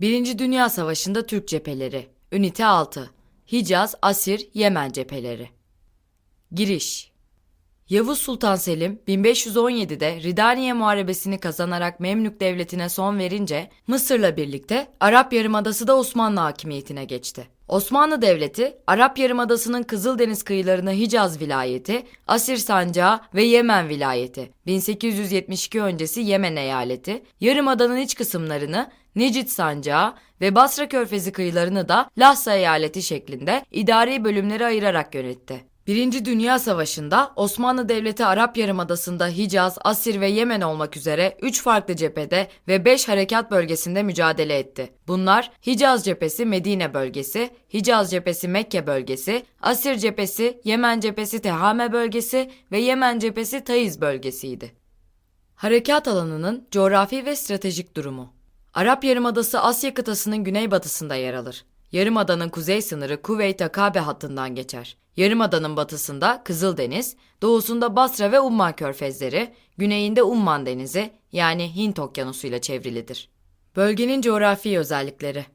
Birinci Dünya Savaşı'nda Türk cepheleri. Ünite 6. Hicaz, Asir, Yemen cepheleri. Giriş Yavuz Sultan Selim 1517'de Ridaniye Muharebesini kazanarak Memlük Devleti'ne son verince Mısır'la birlikte Arap Yarımadası da Osmanlı hakimiyetine geçti. Osmanlı Devleti, Arap Yarımadası'nın Kızıldeniz kıyılarını Hicaz vilayeti, Asir Sancağı ve Yemen vilayeti, 1872 öncesi Yemen eyaleti, Yarımada'nın iç kısımlarını Necit Sancağı ve Basra Körfezi kıyılarını da Lahsa eyaleti şeklinde idari bölümlere ayırarak yönetti. Birinci Dünya Savaşı'nda Osmanlı Devleti Arap Yarımadası'nda Hicaz, Asir ve Yemen olmak üzere 3 farklı cephede ve 5 harekat bölgesinde mücadele etti. Bunlar Hicaz cephesi Medine bölgesi, Hicaz cephesi Mekke bölgesi, Asir cephesi Yemen cephesi Tehame bölgesi ve Yemen cephesi Taiz bölgesiydi. Harekat alanının coğrafi ve stratejik durumu Arap Yarımadası Asya kıtasının güneybatısında yer alır. Yarımadanın kuzey sınırı Kuveyt-Akabe hattından geçer. Yarımadanın batısında Kızıldeniz, doğusunda Basra ve Umman körfezleri, güneyinde Umman Denizi yani Hint Okyanusu ile çevrilidir. Bölgenin coğrafi özellikleri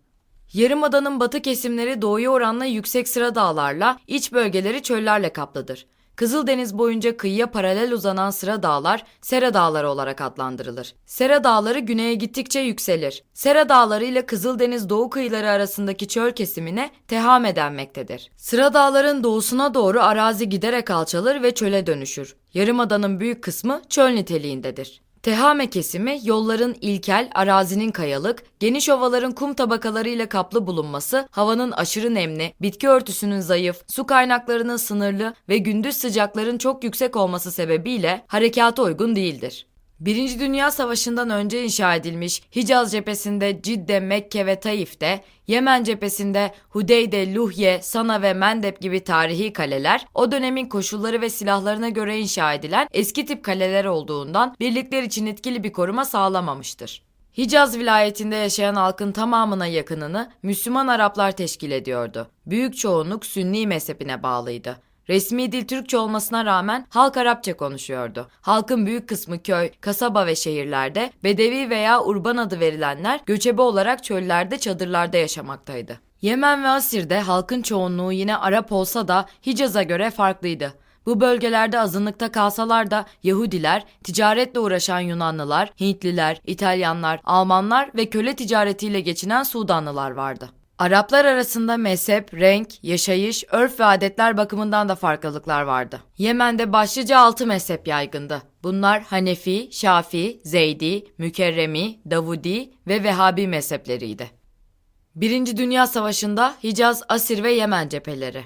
Yarımadanın batı kesimleri doğuya oranla yüksek sıra dağlarla, iç bölgeleri çöllerle kaplıdır. Kızıldeniz boyunca kıyıya paralel uzanan sıra dağlar Sera Dağları olarak adlandırılır. Sera Dağları güneye gittikçe yükselir. Sera Dağları ile Kızıldeniz doğu kıyıları arasındaki çöl kesimine Tehame denmektedir. Sıra Dağların doğusuna doğru arazi giderek alçalır ve çöle dönüşür. Yarımadanın büyük kısmı çöl niteliğindedir. Tehame kesimi yolların ilkel, arazinin kayalık, geniş ovaların kum tabakalarıyla kaplı bulunması, havanın aşırı nemli, bitki örtüsünün zayıf, su kaynaklarının sınırlı ve gündüz sıcakların çok yüksek olması sebebiyle harekata uygun değildir. Birinci Dünya Savaşı'ndan önce inşa edilmiş Hicaz cephesinde Cidde, Mekke ve Taif'te, Yemen cephesinde Hudeyde, Luhye, Sana ve Mendeb gibi tarihi kaleler, o dönemin koşulları ve silahlarına göre inşa edilen eski tip kaleler olduğundan birlikler için etkili bir koruma sağlamamıştır. Hicaz vilayetinde yaşayan halkın tamamına yakınını Müslüman Araplar teşkil ediyordu. Büyük çoğunluk Sünni mezhebine bağlıydı. Resmi dil Türkçe olmasına rağmen halk Arapça konuşuyordu. Halkın büyük kısmı köy, kasaba ve şehirlerde, bedevi veya urban adı verilenler göçebe olarak çöllerde çadırlarda yaşamaktaydı. Yemen ve Asir'de halkın çoğunluğu yine Arap olsa da Hicaz'a göre farklıydı. Bu bölgelerde azınlıkta kalsalar da Yahudiler, ticaretle uğraşan Yunanlılar, Hintliler, İtalyanlar, Almanlar ve köle ticaretiyle geçinen Sudanlılar vardı. Araplar arasında mezhep, renk, yaşayış, örf ve adetler bakımından da farklılıklar vardı. Yemen'de başlıca altı mezhep yaygındı. Bunlar Hanefi, Şafii, Zeydi, Mükerremi, Davudi ve Vehhabi mezhepleriydi. Birinci Dünya Savaşı'nda Hicaz, Asir ve Yemen cepheleri.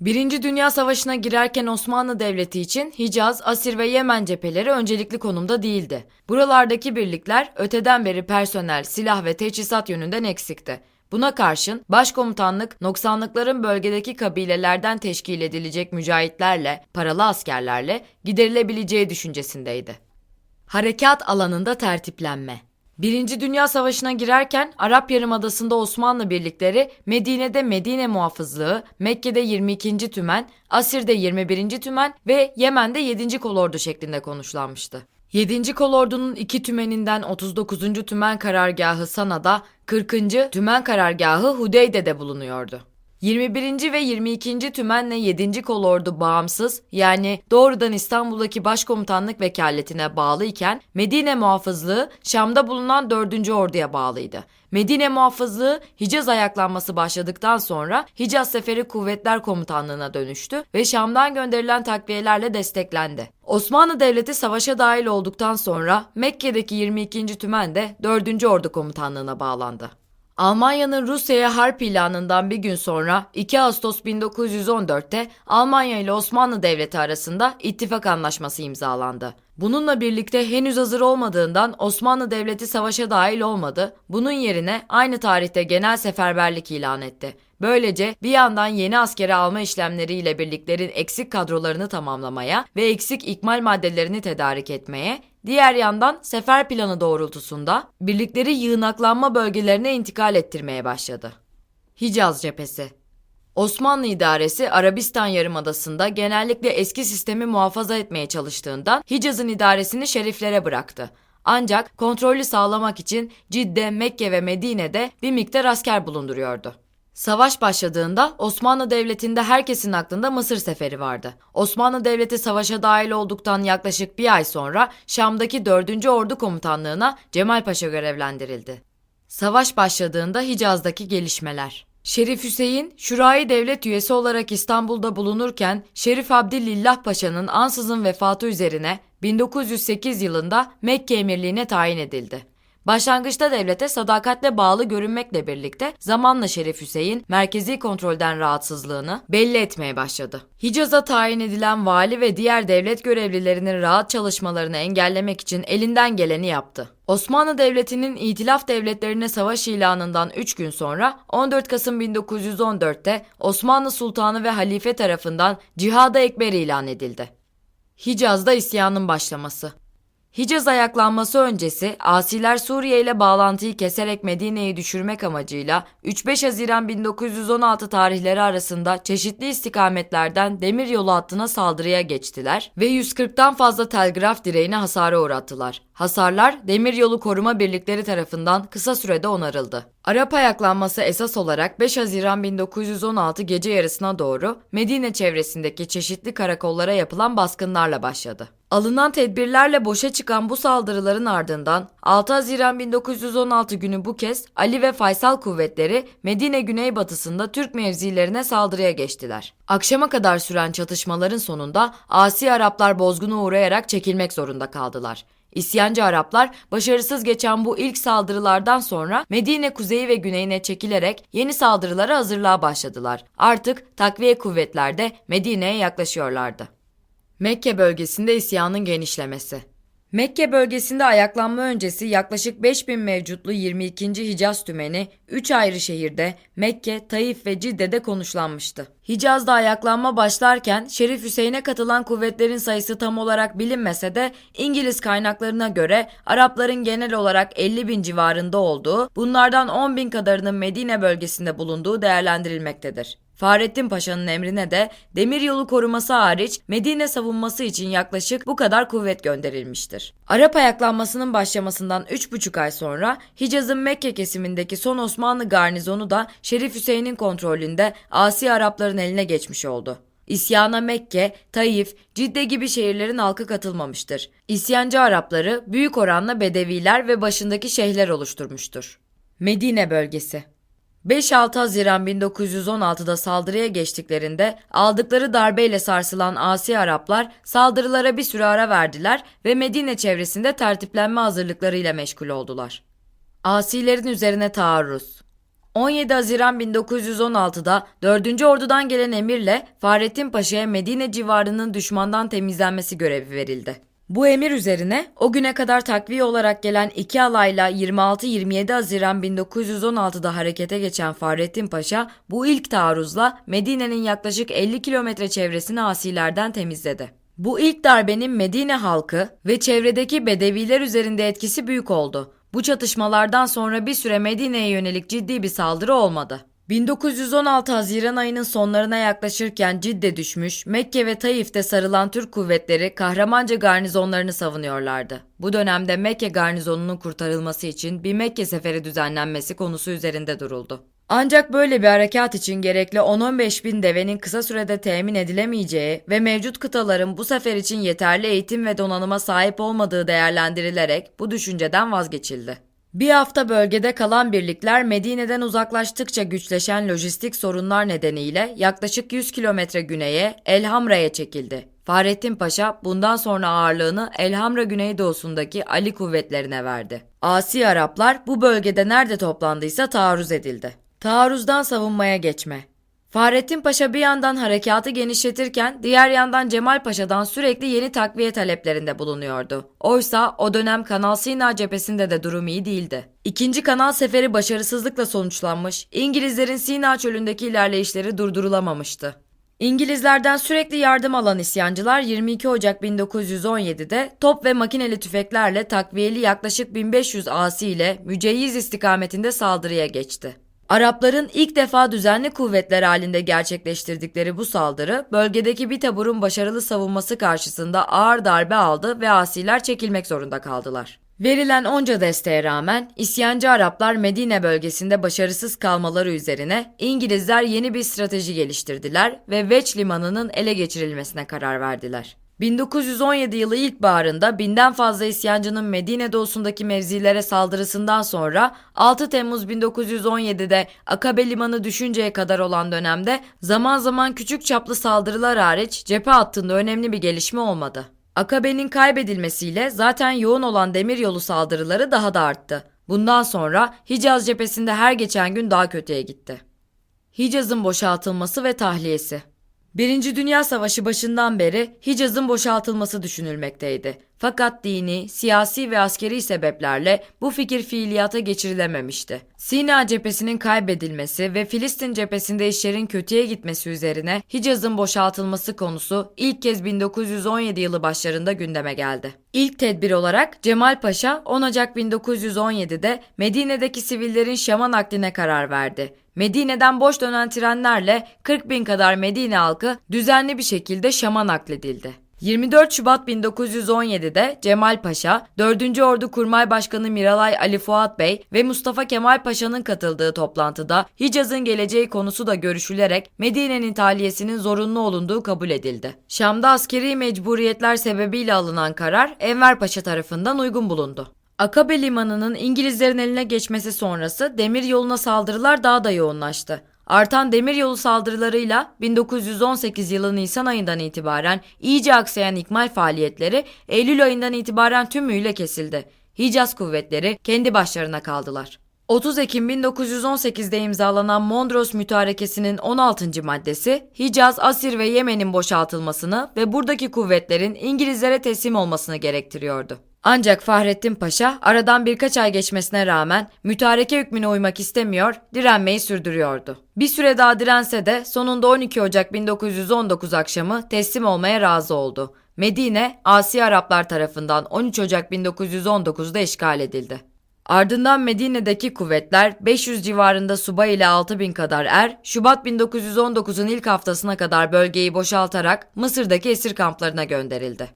Birinci Dünya Savaşı'na girerken Osmanlı Devleti için Hicaz, Asir ve Yemen cepheleri öncelikli konumda değildi. Buralardaki birlikler öteden beri personel, silah ve teçhizat yönünden eksikti. Buna karşın başkomutanlık noksanlıkların bölgedeki kabilelerden teşkil edilecek mücahitlerle, paralı askerlerle giderilebileceği düşüncesindeydi. Harekat alanında tertiplenme Birinci Dünya Savaşı'na girerken Arap Yarımadası'nda Osmanlı birlikleri Medine'de Medine Muhafızlığı, Mekke'de 22. Tümen, Asir'de 21. Tümen ve Yemen'de 7. Kolordu şeklinde konuşlanmıştı. 7. Kolordu'nun iki tümeninden 39. Tümen Karargahı Sana'da, 40. Tümen Karargahı Hudeyde'de bulunuyordu. 21. ve 22. Tümenle 7. Kolordu bağımsız yani doğrudan İstanbul'daki başkomutanlık vekaletine bağlı iken Medine muhafızlığı Şam'da bulunan 4. Ordu'ya bağlıydı. Medine muhafızlığı Hicaz ayaklanması başladıktan sonra Hicaz Seferi Kuvvetler Komutanlığı'na dönüştü ve Şam'dan gönderilen takviyelerle desteklendi. Osmanlı Devleti savaşa dahil olduktan sonra Mekke'deki 22. Tümen de 4. Ordu Komutanlığı'na bağlandı. Almanya'nın Rusya'ya harp ilanından bir gün sonra 2 Ağustos 1914'te Almanya ile Osmanlı Devleti arasında ittifak anlaşması imzalandı. Bununla birlikte henüz hazır olmadığından Osmanlı Devleti savaşa dahil olmadı. Bunun yerine aynı tarihte genel seferberlik ilan etti. Böylece bir yandan yeni askeri alma işlemleriyle birliklerin eksik kadrolarını tamamlamaya ve eksik ikmal maddelerini tedarik etmeye, diğer yandan sefer planı doğrultusunda birlikleri yığınaklanma bölgelerine intikal ettirmeye başladı. Hicaz cephesi Osmanlı idaresi Arabistan Yarımadası'nda genellikle eski sistemi muhafaza etmeye çalıştığından Hicaz'ın idaresini şeriflere bıraktı. Ancak kontrolü sağlamak için Cidde, Mekke ve Medine'de bir miktar asker bulunduruyordu. Savaş başladığında Osmanlı Devleti'nde herkesin aklında Mısır seferi vardı. Osmanlı Devleti savaşa dahil olduktan yaklaşık bir ay sonra Şam'daki 4. Ordu Komutanlığı'na Cemal Paşa görevlendirildi. Savaş başladığında Hicaz'daki gelişmeler. Şerif Hüseyin, Şurayı Devlet üyesi olarak İstanbul'da bulunurken Şerif Abdülillah Paşa'nın ansızın vefatı üzerine 1908 yılında Mekke emirliğine tayin edildi. Başlangıçta devlete sadakatle bağlı görünmekle birlikte zamanla Şerif Hüseyin merkezi kontrolden rahatsızlığını belli etmeye başladı. Hicaz'a tayin edilen vali ve diğer devlet görevlilerinin rahat çalışmalarını engellemek için elinden geleni yaptı. Osmanlı Devleti'nin İtilaf devletlerine savaş ilanından 3 gün sonra 14 Kasım 1914'te Osmanlı Sultanı ve Halife tarafından Cihad-ı Ekber ilan edildi. Hicaz'da isyanın başlaması Hicaz ayaklanması öncesi asiler Suriye ile bağlantıyı keserek Medine'yi düşürmek amacıyla 3-5 Haziran 1916 tarihleri arasında çeşitli istikametlerden demir yolu hattına saldırıya geçtiler ve 140'tan fazla telgraf direğine hasara uğrattılar. Hasarlar demiryolu koruma birlikleri tarafından kısa sürede onarıldı. Arap ayaklanması esas olarak 5 Haziran 1916 gece yarısına doğru Medine çevresindeki çeşitli karakollara yapılan baskınlarla başladı. Alınan tedbirlerle boşa çıkan bu saldırıların ardından 6 Haziran 1916 günü bu kez Ali ve Faysal kuvvetleri Medine güneybatısında Türk mevzilerine saldırıya geçtiler. Akşama kadar süren çatışmaların sonunda Asi Araplar bozguna uğrayarak çekilmek zorunda kaldılar. İsyancı Araplar başarısız geçen bu ilk saldırılardan sonra Medine kuzeyi ve güneyine çekilerek yeni saldırılara hazırlığa başladılar. Artık takviye kuvvetler de Medine'ye yaklaşıyorlardı. Mekke bölgesinde isyanın genişlemesi. Mekke bölgesinde ayaklanma öncesi yaklaşık 5000 mevcutlu 22. Hicaz tümeni 3 ayrı şehirde Mekke, Taif ve Cidde'de konuşlanmıştı. Hicaz'da ayaklanma başlarken Şerif Hüseyin'e katılan kuvvetlerin sayısı tam olarak bilinmese de İngiliz kaynaklarına göre Arapların genel olarak 50 bin civarında olduğu, bunlardan 10 bin kadarının Medine bölgesinde bulunduğu değerlendirilmektedir. Fahrettin Paşa'nın emrine de demiryolu koruması hariç Medine savunması için yaklaşık bu kadar kuvvet gönderilmiştir. Arap ayaklanmasının başlamasından 3,5 ay sonra Hicaz'ın Mekke kesimindeki son Osmanlı garnizonu da Şerif Hüseyin'in kontrolünde Asi Arapların eline geçmiş oldu. İsyana Mekke, Taif, Cidde gibi şehirlerin halkı katılmamıştır. İsyancı Arapları büyük oranla Bedeviler ve başındaki şeyhler oluşturmuştur. Medine bölgesi 5-6 Haziran 1916'da saldırıya geçtiklerinde aldıkları darbeyle sarsılan asi Araplar saldırılara bir süre ara verdiler ve Medine çevresinde tertiplenme hazırlıklarıyla meşgul oldular. Asilerin üzerine taarruz 17 Haziran 1916'da 4. Ordu'dan gelen emirle Fahrettin Paşa'ya Medine civarının düşmandan temizlenmesi görevi verildi. Bu emir üzerine o güne kadar takviye olarak gelen iki alayla 26-27 Haziran 1916'da harekete geçen Fahrettin Paşa bu ilk taarruzla Medine'nin yaklaşık 50 kilometre çevresini asilerden temizledi. Bu ilk darbenin Medine halkı ve çevredeki bedeviler üzerinde etkisi büyük oldu. Bu çatışmalardan sonra bir süre Medine'ye yönelik ciddi bir saldırı olmadı. 1916 Haziran ayının sonlarına yaklaşırken Cidde düşmüş, Mekke ve Taif'te sarılan Türk kuvvetleri kahramanca garnizonlarını savunuyorlardı. Bu dönemde Mekke garnizonunun kurtarılması için bir Mekke seferi düzenlenmesi konusu üzerinde duruldu. Ancak böyle bir harekat için gerekli 10-15 bin devenin kısa sürede temin edilemeyeceği ve mevcut kıtaların bu sefer için yeterli eğitim ve donanıma sahip olmadığı değerlendirilerek bu düşünceden vazgeçildi. Bir hafta bölgede kalan birlikler Medine'den uzaklaştıkça güçleşen lojistik sorunlar nedeniyle yaklaşık 100 kilometre güneye Elhamra'ya çekildi. Fahrettin Paşa bundan sonra ağırlığını Elhamra güneydoğusundaki Ali kuvvetlerine verdi. Asi Araplar bu bölgede nerede toplandıysa taarruz edildi. Taarruzdan savunmaya geçme. Fahrettin Paşa bir yandan harekatı genişletirken diğer yandan Cemal Paşa'dan sürekli yeni takviye taleplerinde bulunuyordu. Oysa o dönem Kanal Sina cephesinde de durum iyi değildi. İkinci kanal seferi başarısızlıkla sonuçlanmış, İngilizlerin Sina çölündeki ilerleyişleri durdurulamamıştı. İngilizlerden sürekli yardım alan isyancılar 22 Ocak 1917'de top ve makineli tüfeklerle takviyeli yaklaşık 1500 asi ile Mücehhiz istikametinde saldırıya geçti. Arapların ilk defa düzenli kuvvetler halinde gerçekleştirdikleri bu saldırı bölgedeki bir taburun başarılı savunması karşısında ağır darbe aldı ve asiler çekilmek zorunda kaldılar. Verilen onca desteğe rağmen isyancı Araplar Medine bölgesinde başarısız kalmaları üzerine İngilizler yeni bir strateji geliştirdiler ve Veç limanının ele geçirilmesine karar verdiler. 1917 yılı ilkbaharında binden fazla isyancının Medine doğusundaki mevzilere saldırısından sonra 6 Temmuz 1917'de Akabe limanı düşünceye kadar olan dönemde zaman zaman küçük çaplı saldırılar hariç cephe hattında önemli bir gelişme olmadı. Akabe'nin kaybedilmesiyle zaten yoğun olan demiryolu saldırıları daha da arttı. Bundan sonra Hicaz cephesinde her geçen gün daha kötüye gitti. Hicaz'ın boşaltılması ve tahliyesi Birinci Dünya Savaşı başından beri Hicaz'ın boşaltılması düşünülmekteydi. Fakat dini, siyasi ve askeri sebeplerle bu fikir fiiliyata geçirilememişti. Sina cephesinin kaybedilmesi ve Filistin cephesinde işlerin kötüye gitmesi üzerine Hicaz'ın boşaltılması konusu ilk kez 1917 yılı başlarında gündeme geldi. İlk tedbir olarak Cemal Paşa 10 Ocak 1917'de Medine'deki sivillerin Şam'a nakline karar verdi. Medine'den boş dönen trenlerle 40 bin kadar Medine halkı düzenli bir şekilde Şam'a nakledildi. 24 Şubat 1917'de Cemal Paşa, 4. Ordu Kurmay Başkanı Miralay Ali Fuat Bey ve Mustafa Kemal Paşa'nın katıldığı toplantıda Hicaz'ın geleceği konusu da görüşülerek Medine'nin tahliyesinin zorunlu olunduğu kabul edildi. Şam'da askeri mecburiyetler sebebiyle alınan karar Enver Paşa tarafından uygun bulundu. Akabe limanının İngilizlerin eline geçmesi sonrası demir yoluna saldırılar daha da yoğunlaştı. Artan demiryolu saldırılarıyla 1918 yılı Nisan ayından itibaren iyice aksayan ikmal faaliyetleri Eylül ayından itibaren tümüyle kesildi. Hicaz kuvvetleri kendi başlarına kaldılar. 30 Ekim 1918'de imzalanan Mondros Mütarekesi'nin 16. maddesi Hicaz, Asir ve Yemen'in boşaltılmasını ve buradaki kuvvetlerin İngilizlere teslim olmasını gerektiriyordu. Ancak Fahrettin Paşa aradan birkaç ay geçmesine rağmen mütareke hükmüne uymak istemiyor, direnmeyi sürdürüyordu. Bir süre daha dirense de sonunda 12 Ocak 1919 akşamı teslim olmaya razı oldu. Medine, Asi Araplar tarafından 13 Ocak 1919'da işgal edildi. Ardından Medine'deki kuvvetler 500 civarında subay ile 6000 kadar er, Şubat 1919'un ilk haftasına kadar bölgeyi boşaltarak Mısır'daki esir kamplarına gönderildi.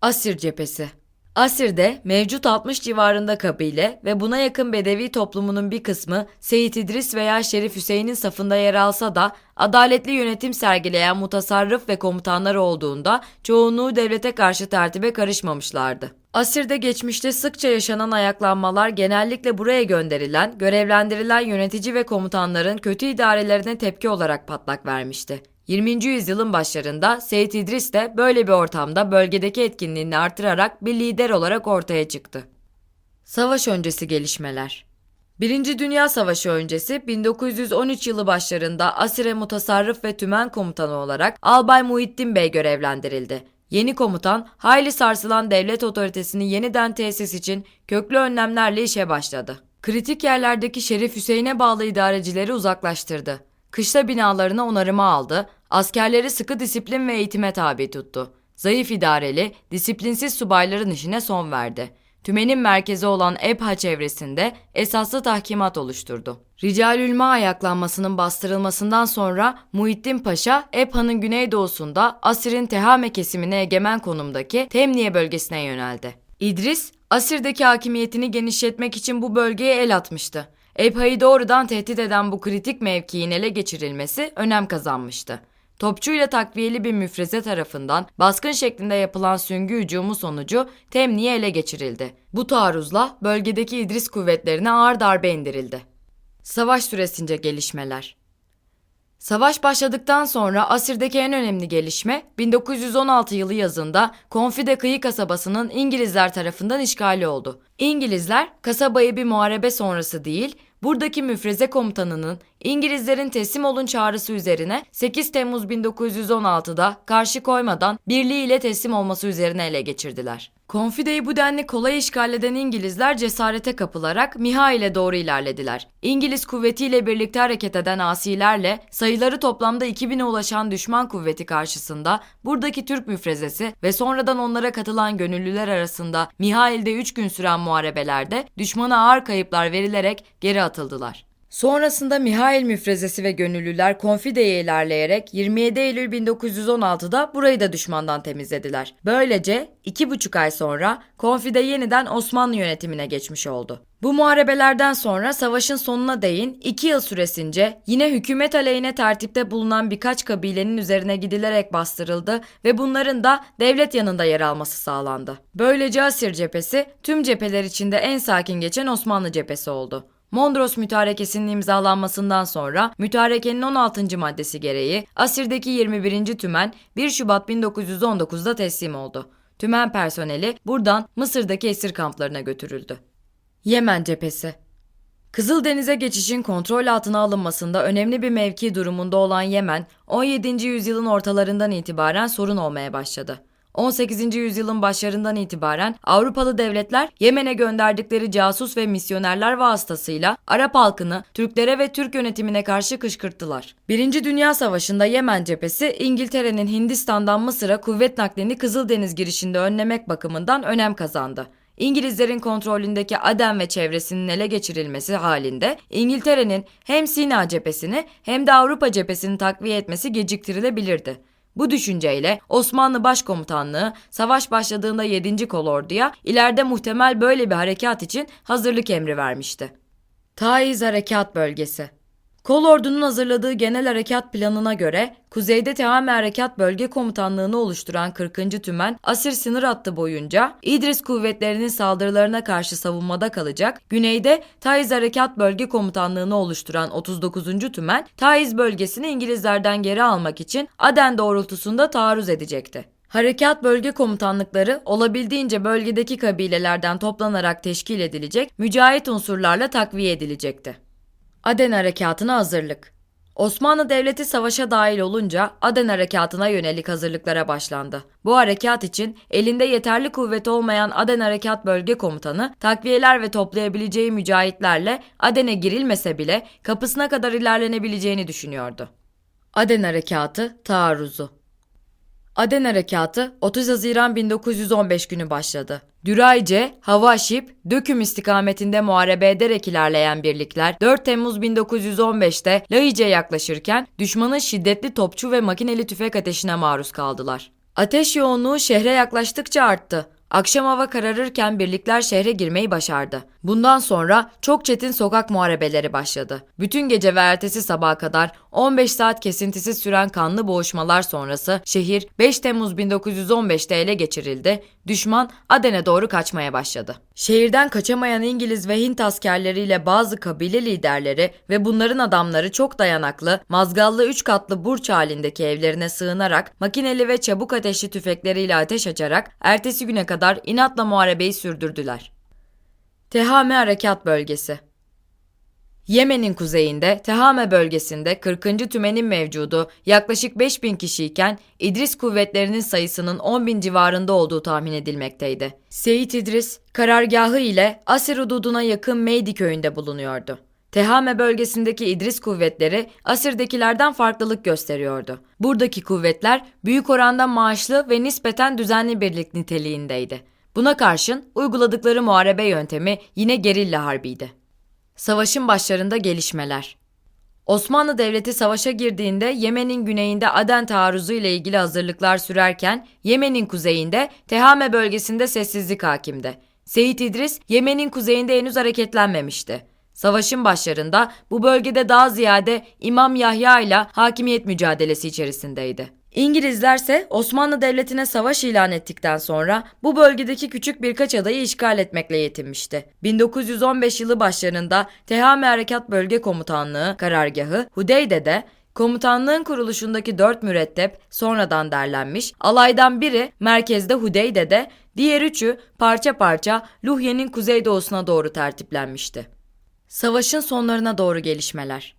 Asir cephesi Asir'de mevcut 60 civarında kabile ve buna yakın Bedevi toplumunun bir kısmı Seyit İdris veya Şerif Hüseyin'in safında yer alsa da adaletli yönetim sergileyen mutasarrıf ve komutanlar olduğunda çoğunluğu devlete karşı tertibe karışmamışlardı. Asir'de geçmişte sıkça yaşanan ayaklanmalar genellikle buraya gönderilen, görevlendirilen yönetici ve komutanların kötü idarelerine tepki olarak patlak vermişti. 20. yüzyılın başlarında Seyit İdris de böyle bir ortamda bölgedeki etkinliğini artırarak bir lider olarak ortaya çıktı. Savaş öncesi gelişmeler Birinci Dünya Savaşı öncesi 1913 yılı başlarında Asire Mutasarrıf ve Tümen Komutanı olarak Albay Muhittin Bey görevlendirildi. Yeni komutan hayli sarsılan devlet otoritesini yeniden tesis için köklü önlemlerle işe başladı. Kritik yerlerdeki Şerif Hüseyin'e bağlı idarecileri uzaklaştırdı. Kışla binalarına onarıma aldı, askerleri sıkı disiplin ve eğitime tabi tuttu. Zayıf idareli, disiplinsiz subayların işine son verdi. Tümenin merkezi olan EBHA çevresinde esaslı tahkimat oluşturdu. Ricalülma ayaklanmasının bastırılmasından sonra Muhittin Paşa, EBHA'nın güneydoğusunda Asir'in Tehame kesimine egemen konumdaki Temniye bölgesine yöneldi. İdris, Asir'deki hakimiyetini genişletmek için bu bölgeye el atmıştı. EBHA'yı doğrudan tehdit eden bu kritik mevkiin ele geçirilmesi önem kazanmıştı. Topçuyla takviyeli bir müfreze tarafından baskın şeklinde yapılan süngü hücumu sonucu Temniye ele geçirildi. Bu taarruzla bölgedeki İdris kuvvetlerine ağır darbe indirildi. Savaş süresince gelişmeler Savaş başladıktan sonra Asir'deki en önemli gelişme 1916 yılı yazında Konfide kıyı kasabasının İngilizler tarafından işgali oldu. İngilizler kasabayı bir muharebe sonrası değil, buradaki müfreze komutanının İngilizlerin teslim olun çağrısı üzerine 8 Temmuz 1916'da karşı koymadan birliğiyle teslim olması üzerine ele geçirdiler. Konfide'yi bu denli kolay işgal eden İngilizler cesarete kapılarak Miha ile doğru ilerlediler. İngiliz kuvvetiyle birlikte hareket eden asilerle sayıları toplamda 2000'e ulaşan düşman kuvveti karşısında buradaki Türk müfrezesi ve sonradan onlara katılan gönüllüler arasında Mihail'de 3 gün süren muharebelerde düşmana ağır kayıplar verilerek geri atıldılar. Sonrasında Mihail müfrezesi ve gönüllüler Konfide'ye ilerleyerek 27 Eylül 1916'da burayı da düşmandan temizlediler. Böylece iki buçuk ay sonra Konfide yeniden Osmanlı yönetimine geçmiş oldu. Bu muharebelerden sonra savaşın sonuna değin iki yıl süresince yine hükümet aleyhine tertipte bulunan birkaç kabilenin üzerine gidilerek bastırıldı ve bunların da devlet yanında yer alması sağlandı. Böylece Asir cephesi tüm cepheler içinde en sakin geçen Osmanlı cephesi oldu. Mondros Mütarekesi'nin imzalanmasından sonra mütarekenin 16. maddesi gereği Asir'deki 21. tümen 1 Şubat 1919'da teslim oldu. Tümen personeli buradan Mısır'daki esir kamplarına götürüldü. Yemen cephesi Kızıldeniz'e geçişin kontrol altına alınmasında önemli bir mevki durumunda olan Yemen, 17. yüzyılın ortalarından itibaren sorun olmaya başladı. 18. yüzyılın başlarından itibaren Avrupalı devletler Yemen'e gönderdikleri casus ve misyonerler vasıtasıyla Arap halkını Türklere ve Türk yönetimine karşı kışkırttılar. Birinci Dünya Savaşı'nda Yemen cephesi İngiltere'nin Hindistan'dan Mısır'a kuvvet naklini Kızıldeniz girişinde önlemek bakımından önem kazandı. İngilizlerin kontrolündeki Aden ve çevresinin ele geçirilmesi halinde İngiltere'nin hem Sina cephesini hem de Avrupa cephesini takviye etmesi geciktirilebilirdi. Bu düşünceyle Osmanlı Başkomutanlığı savaş başladığında 7. Kolordu'ya ileride muhtemel böyle bir harekat için hazırlık emri vermişti. Taiz Harekat Bölgesi Kolordu'nun hazırladığı genel harekat planına göre kuzeyde Tehame Harekat Bölge Komutanlığı'nı oluşturan 40. Tümen Asir sınır hattı boyunca İdris kuvvetlerinin saldırılarına karşı savunmada kalacak, güneyde Taiz Harekat Bölge Komutanlığı'nı oluşturan 39. Tümen Taiz bölgesini İngilizlerden geri almak için Aden doğrultusunda taarruz edecekti. Harekat bölge komutanlıkları olabildiğince bölgedeki kabilelerden toplanarak teşkil edilecek, mücahit unsurlarla takviye edilecekti. Aden Harekatı'na hazırlık. Osmanlı Devleti savaşa dahil olunca Aden Harekatı'na yönelik hazırlıklara başlandı. Bu harekat için elinde yeterli kuvvet olmayan Aden Harekat Bölge Komutanı takviyeler ve toplayabileceği mücahitlerle Aden'e girilmese bile kapısına kadar ilerlenebileceğini düşünüyordu. Aden Harekatı taarruzu Aden Harekatı 30 Haziran 1915 günü başladı. Dürayce, Havaşip, Döküm istikametinde muharebe ederek ilerleyen birlikler 4 Temmuz 1915'te Laice yaklaşırken düşmanın şiddetli topçu ve makineli tüfek ateşine maruz kaldılar. Ateş yoğunluğu şehre yaklaştıkça arttı. Akşam hava kararırken birlikler şehre girmeyi başardı. Bundan sonra çok çetin sokak muharebeleri başladı. Bütün gece ve ertesi sabaha kadar 15 saat kesintisiz süren kanlı boğuşmalar sonrası şehir 5 Temmuz 1915'te ele geçirildi. Düşman Aden'e doğru kaçmaya başladı. Şehirden kaçamayan İngiliz ve Hint askerleriyle bazı kabile liderleri ve bunların adamları çok dayanaklı, mazgallı 3 katlı burç halindeki evlerine sığınarak makineli ve çabuk ateşli tüfekleriyle ateş açarak ertesi güne kadar inatla muharebeyi sürdürdüler. Tehame Harekat Bölgesi Yemen'in kuzeyinde Tehame bölgesinde 40. tümenin mevcudu yaklaşık 5000 kişiyken İdris kuvvetlerinin sayısının 10 bin civarında olduğu tahmin edilmekteydi. Seyit İdris karargahı ile Asir hududuna yakın Meydi köyünde bulunuyordu. Tehame bölgesindeki İdris kuvvetleri Asir'dekilerden farklılık gösteriyordu. Buradaki kuvvetler büyük oranda maaşlı ve nispeten düzenli birlik niteliğindeydi. Buna karşın uyguladıkları muharebe yöntemi yine gerilla harbiydi. Savaşın başlarında gelişmeler. Osmanlı Devleti savaşa girdiğinde Yemen'in güneyinde Aden taarruzu ile ilgili hazırlıklar sürerken Yemen'in kuzeyinde Tehame bölgesinde sessizlik hakimdi. Seyit İdris Yemen'in kuzeyinde henüz hareketlenmemişti. Savaşın başlarında bu bölgede daha ziyade İmam Yahya ile hakimiyet mücadelesi içerisindeydi. İngilizlerse Osmanlı Devleti'ne savaş ilan ettikten sonra bu bölgedeki küçük birkaç adayı işgal etmekle yetinmişti. 1915 yılı başlarında Tehame Harekat Bölge Komutanlığı karargahı Hudeyde'de Komutanlığın kuruluşundaki dört mürettep sonradan derlenmiş, alaydan biri merkezde Hudeyde'de, diğer üçü parça parça Luhye'nin kuzeydoğusuna doğru tertiplenmişti. Savaşın sonlarına doğru gelişmeler.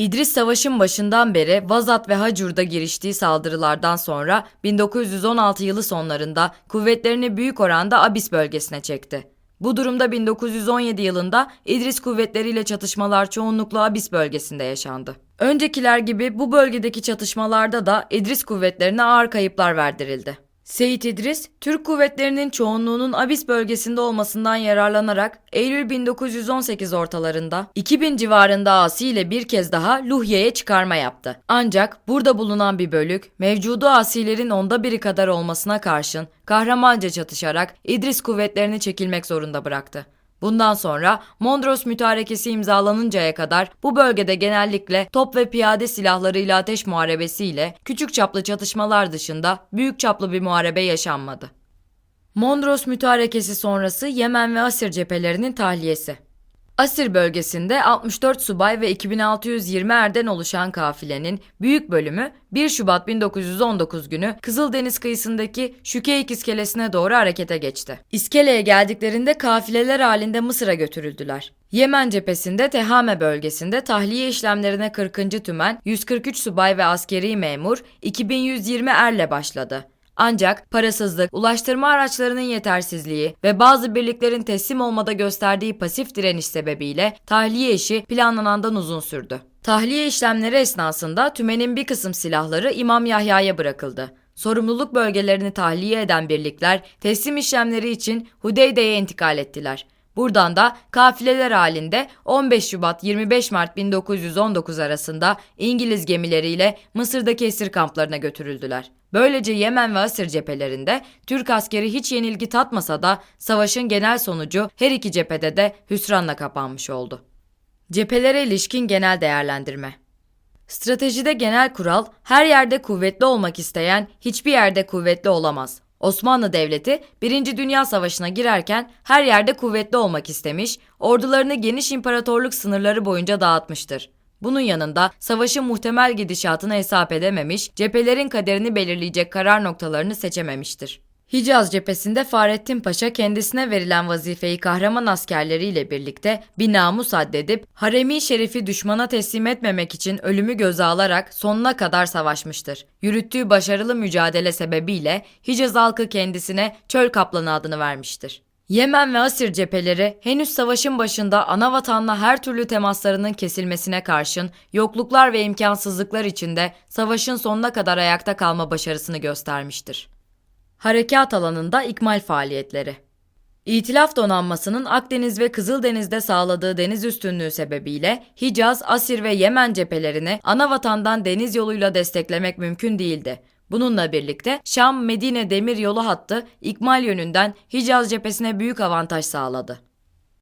İdris savaşın başından beri Vazat ve Hacur'da giriştiği saldırılardan sonra 1916 yılı sonlarında kuvvetlerini büyük oranda Abis bölgesine çekti. Bu durumda 1917 yılında İdris kuvvetleriyle çatışmalar çoğunlukla Abis bölgesinde yaşandı. Öncekiler gibi bu bölgedeki çatışmalarda da İdris kuvvetlerine ağır kayıplar verdirildi. Seyit İdris, Türk kuvvetlerinin çoğunluğunun Abis bölgesinde olmasından yararlanarak Eylül 1918 ortalarında 2000 civarında asi ile bir kez daha Luhya'ya çıkarma yaptı. Ancak burada bulunan bir bölük mevcudu asilerin onda biri kadar olmasına karşın kahramanca çatışarak İdris kuvvetlerini çekilmek zorunda bıraktı. Bundan sonra Mondros Mütarekesi imzalanıncaya kadar bu bölgede genellikle top ve piyade silahlarıyla ateş muharebesiyle küçük çaplı çatışmalar dışında büyük çaplı bir muharebe yaşanmadı. Mondros Mütarekesi sonrası Yemen ve Asir cephelerinin tahliyesi. Asir bölgesinde 64 subay ve 2620 erden oluşan kafilenin büyük bölümü 1 Şubat 1919 günü Kızıldeniz kıyısındaki Şükeyik iskelesine doğru harekete geçti. İskeleye geldiklerinde kafileler halinde Mısır'a götürüldüler. Yemen cephesinde Tehame bölgesinde tahliye işlemlerine 40. Tümen, 143 subay ve askeri memur 2120 erle başladı. Ancak parasızlık, ulaştırma araçlarının yetersizliği ve bazı birliklerin teslim olmada gösterdiği pasif direniş sebebiyle tahliye işi planlanandan uzun sürdü. Tahliye işlemleri esnasında tümenin bir kısım silahları İmam Yahya'ya bırakıldı. Sorumluluk bölgelerini tahliye eden birlikler teslim işlemleri için Hudeyde'ye intikal ettiler. Buradan da kafileler halinde 15 Şubat 25 Mart 1919 arasında İngiliz gemileriyle Mısır'daki esir kamplarına götürüldüler. Böylece Yemen ve Asır cephelerinde Türk askeri hiç yenilgi tatmasa da savaşın genel sonucu her iki cephede de hüsranla kapanmış oldu. Cephelere ilişkin genel değerlendirme Stratejide genel kural her yerde kuvvetli olmak isteyen hiçbir yerde kuvvetli olamaz. Osmanlı Devleti 1. Dünya Savaşı'na girerken her yerde kuvvetli olmak istemiş, ordularını geniş imparatorluk sınırları boyunca dağıtmıştır. Bunun yanında savaşın muhtemel gidişatını hesap edememiş, cephelerin kaderini belirleyecek karar noktalarını seçememiştir. Hicaz cephesinde Fahrettin Paşa kendisine verilen vazifeyi kahraman askerleriyle birlikte bir namus addedip haremi şerifi düşmana teslim etmemek için ölümü göze alarak sonuna kadar savaşmıştır. Yürüttüğü başarılı mücadele sebebiyle Hicaz halkı kendisine çöl kaplanı adını vermiştir. Yemen ve Asir cepheleri henüz savaşın başında ana vatanla her türlü temaslarının kesilmesine karşın yokluklar ve imkansızlıklar içinde savaşın sonuna kadar ayakta kalma başarısını göstermiştir. Harekat alanında ikmal faaliyetleri. İtilaf donanmasının Akdeniz ve Kızıldeniz'de sağladığı deniz üstünlüğü sebebiyle Hicaz, Asir ve Yemen cephelerini ana vatandan deniz yoluyla desteklemek mümkün değildi. Bununla birlikte Şam-Medine demir yolu hattı ikmal yönünden Hicaz cephesine büyük avantaj sağladı.